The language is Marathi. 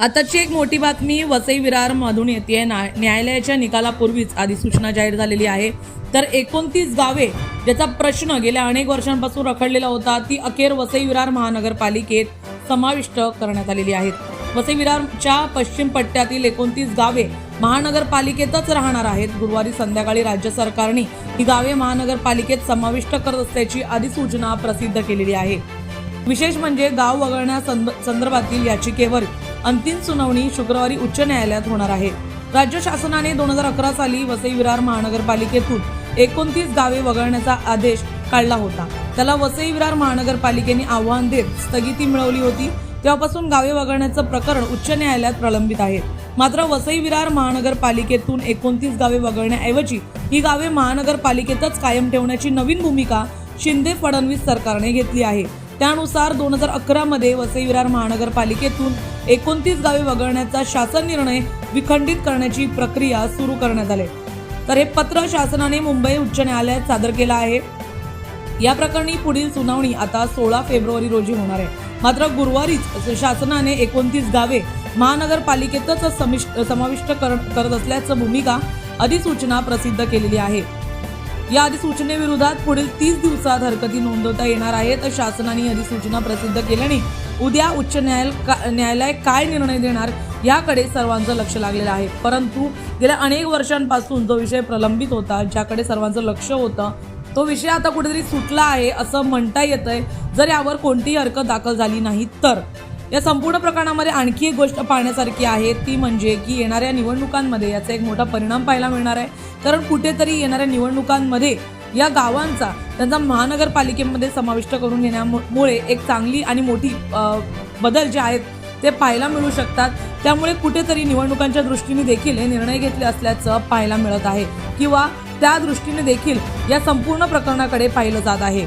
आताची एक मोठी बातमी वसई विरार मधून येते. न्यायालयाच्या निकालापूर्वीच अधिसूचना जाहीर झालेली आहे. तर एकोणतीस गावे ज्याचा प्रश्न गेल्या अनेक वर्षांपासून रखडलेला होता ती अखेर वसई विरार महानगरपालिकेत समाविष्ट करण्यात आलेली आहेत. वसई विरारच्या पश्चिम पट्ट्यातील एकोणतीस गावे महानगरपालिकेतच राहणार आहेत. गुरुवारी संध्याकाळी राज्य सरकारने ही गावे महानगरपालिकेत समाविष्ट करत असल्याची अधिसूचना प्रसिद्ध केलेली आहे. विशेष म्हणजे गाव वगळण्या संदर्भातील याचिकेवर अंतिम सुनावणी शुक्रवारी उच्च न्यायालयात होणार आहे. राज्य शासनाने दोन हजार अकरा साली वसई विरार महानगरपालिकेतून एकोणतीस गावे वगळण्याचा आदेश काढला होता. त्याला वसई विरार महानगरपालिकेने आव्हान देत स्थगिती मिळवली होती. तेव्हापासून गावे वगळण्याचं प्रकरण उच्च न्यायालयात प्रलंबित आहे. मात्र वसई विरार महानगरपालिकेतून एकोणतीस गावे वगळण्याऐवजी ही गावे महानगरपालिकेतच कायम ठेवण्याची नवीन भूमिका शिंदे फडणवीस सरकारने घेतली आहे. त्यानुसार दोन हजार अकरामध्ये वसई विरार महानगरपालिकेतून एकोणतीस गावे वगळण्याचा शासन निर्णय विखंडित करण्याची प्रक्रिया सुरू करण्यात आली. तर हे पत्र शासनाने मुंबई उच्च न्यायालयात सादर केलं आहे. या प्रकरणी पुढील सुनावणी आता सोळा फेब्रुवारी रोजी होणार आहे. मात्र गुरुवारीच शासनाने एकोणतीस गावे महानगरपालिकेतच समिष्ट समाविष्ट कर- करत असल्याचं भूमिका अधिसूचना प्रसिद्ध केलेली आहे. या अधिसूचनेविरोधात पुढील तीस दिवसात हरकती नोंदवता येणार आहे तर शासनाने अधिसूचना प्रसिद्ध केल्याने उद्या उच्च न्यायालय का- न्यायालय काय निर्णय देणार याकडे सर्वांचं लक्ष लागलेलं आहे. परंतु गेल्या अनेक वर्षांपासून जो विषय प्रलंबित होता ज्याकडे सर्वांचं लक्ष होतं तो विषय आता कुठेतरी सुटला आहे असं म्हणता येतंय. जर यावर कोणतीही हरकत दाखल झाली नाही तर. या संपूर्ण प्रकरणामध्ये आणखी एक गोष्ट पाहण्यासारखी आहे ती म्हणजे की येणाऱ्या निवडणुकांमध्ये याचा एक मोठा परिणाम पाहायला मिळणार आहे. कारण कुठेतरी येणाऱ्या निवडणुकांमध्ये या गावांचा त्यांचा महानगरपालिकेमध्ये समाविष्ट करून घेण्यामुळे एक चांगली आणि मोठी बदल जे आहेत ते पाहायला मिळू शकतात. त्यामुळे कुठेतरी निवडणुकांच्या दृष्टीने देखील हे निर्णय घेतले असल्याचं पाहायला मिळत आहे. किंवा त्या दृष्टीने देखील या संपूर्ण प्रकरणाकडे पाहिलं जात आहे.